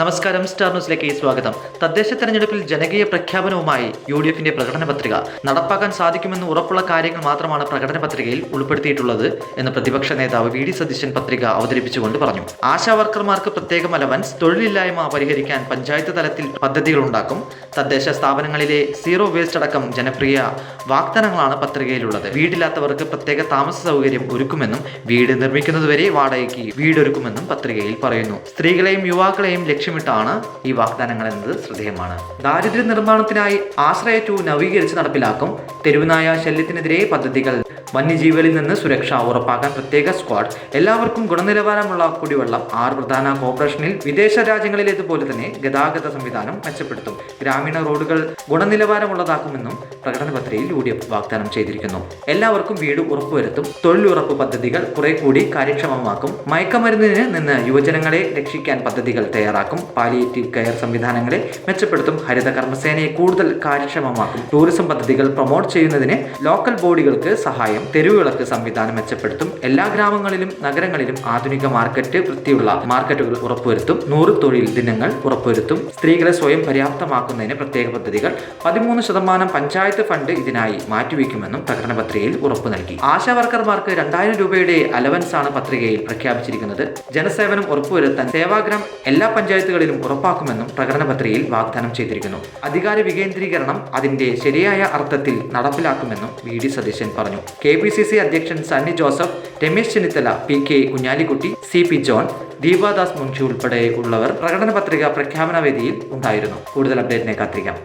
നമസ്കാരം സ്റ്റാർ ന്യൂസിലേക്ക് സ്വാഗതം. തദ്ദേശ തെരഞ്ഞെടുപ്പിൽ ജനകീയ പ്രഖ്യാപനവുമായി യു ഡി എഫിന്റെ പ്രകടന പത്രിക നടപ്പാക്കാൻ സാധിക്കുമെന്ന് ഉറപ്പുള്ള കാര്യങ്ങൾ മാത്രമാണ് പ്രകടന പത്രികയിൽ ഉൾപ്പെടുത്തിയിട്ടുള്ളത് എന്ന് പ്രതിപക്ഷ നേതാവ് വി ഡി സതീശൻ പത്രിക അവതരിപ്പിച്ചുകൊണ്ട് പറഞ്ഞു. ആശാ വർക്കർമാർക്ക് പ്രത്യേകം അലവൻസ് തൊഴിലില്ലായ്മ പരിഹരിക്കാൻ പഞ്ചായത്ത് തലത്തിൽ പദ്ധതികൾ ഉണ്ടാക്കും. തദ്ദേശ സ്ഥാപനങ്ങളിലെ സീറോ വേസ്റ്റ് അടക്കം ജനപ്രിയ വാഗ്ദാനങ്ങളാണ് പത്രികയിലുള്ളത്. വീടില്ലാത്തവർക്ക് പ്രത്യേക താമസ സൗകര്യം ഒരുക്കുമെന്നും വീട് നിർമ്മിക്കുന്നതുവരെ വാടകയ്ക്ക് വീടൊരുക്കുമെന്നും പത്രികയിൽ പറയുന്നു. സ്ത്രീകളെയും യുവാക്കളെയും ലക്ഷ്യമിട്ടാണ് ഈ വാഗ്ദാനങ്ങൾ എന്നത് ശ്രദ്ധേയമാണ്. ദാരിദ്ര്യ നിർമ്മാണത്തിനായി ആശ്രയ ടു നവീകരിച്ച് നടപ്പിലാക്കും തെരുവുനായ ശല്യത്തിനെതിരെ പദ്ധതികൾ വന്യജീവികളിൽ നിന്ന് സുരക്ഷ ഉറപ്പാക്കാൻ പ്രത്യേക സ്ക്വാഡ്. എല്ലാവർക്കും ഗുണനിലവാരമുള്ള കുടിവെള്ളം ആറ് പ്രധാന കോർപ്പറേഷനിൽ വിദേശ രാജ്യങ്ങളിലേതുപോലെ തന്നെ ഗതാഗത സംവിധാനം മെച്ചപ്പെടുത്തും. ഗ്രാമീണ റോഡുകൾ ഗുണനിലവാരമുള്ളതാക്കുമെന്നും പ്രകടന പത്രികയിൽ യു ഡി എഫ് വാഗ്ദാനം ചെയ്തിരിക്കുന്നു. എല്ലാവർക്കും വീട് ഉറപ്പുവരുത്തും തൊഴിലുറപ്പ് പദ്ധതികൾ കുറെ കൂടി കാര്യക്ഷമമാക്കും മയക്കമരുന്നിന് നിന്ന് യുവജനങ്ങളെ രക്ഷിക്കാൻ പദ്ധതികൾ തയ്യാറാക്കും പാലിയേറ്റീവ് കെയർ സംവിധാനങ്ങളെ മെച്ചപ്പെടുത്തും ഹരിത കർമ്മസേനയെ കൂടുതൽ കാര്യക്ഷമമാക്കും ടൂറിസം പദ്ധതികൾ പ്രൊമോട്ട് ചെയ്യുന്നതിന് ലോക്കൽ ബോഡികൾക്ക് സഹായം തെരുവുവിളക്ക് സംവിധാനം മെച്ചപ്പെടുത്തും. എല്ലാ ഗ്രാമങ്ങളിലും നഗരങ്ങളിലും ആധുനിക മാർക്കറ്റ് വൃത്തിയുള്ള മാർക്കറ്റുകൾ ഉറപ്പുവരുത്തും. നൂറ് തൊഴിൽ ദിനങ്ങൾ ഉറപ്പുവരുത്തും. സ്ത്രീകളെ സ്വയം പര്യാപ്തമാക്കുന്നതിന് പ്രത്യേക പദ്ധതികൾ പതിമൂന്ന് ശതമാനം പഞ്ചായത്ത് ഫണ്ട് ഇതിനായി മാറ്റിവെക്കുമെന്നും പ്രകടന പത്രികയിൽ ഉറപ്പു നൽകി. ആശാവർക്കർമാർക്ക് രണ്ടായിരം രൂപയുടെ അലവൻസ് ആണ് പത്രികയിൽ പ്രഖ്യാപിച്ചിരിക്കുന്നത്. ജനസേവനം ഉറപ്പുവരുത്താൻ സേവാഗ്രാം എല്ലാ പഞ്ചായത്തുകളിലും ഉറപ്പാക്കുമെന്നും പ്രകടന പത്രികയിൽ വാഗ്ദാനം ചെയ്തിരിക്കുന്നു. അധികാര വികേന്ദ്രീകരണം അതിന്റെ ശരിയായ അർത്ഥത്തിൽ നടപ്പിലാക്കുമെന്നും വി ഡി സതീശൻ പറഞ്ഞു. കെ പി സി സി അധ്യക്ഷൻ Sunny Joseph Ramesh Chennithala P K Kunhalikutty C P John Deepa Dasmunshi ഉൾപ്പെടെ ഉള്ളവർ പ്രകടന പത്രിക പ്രഖ്യാപന വേദിയിൽ ഉണ്ടായിരുന്നു. കൂടുതൽ അപ്ഡേറ്റിനെ കാത്തിരിക്കാം.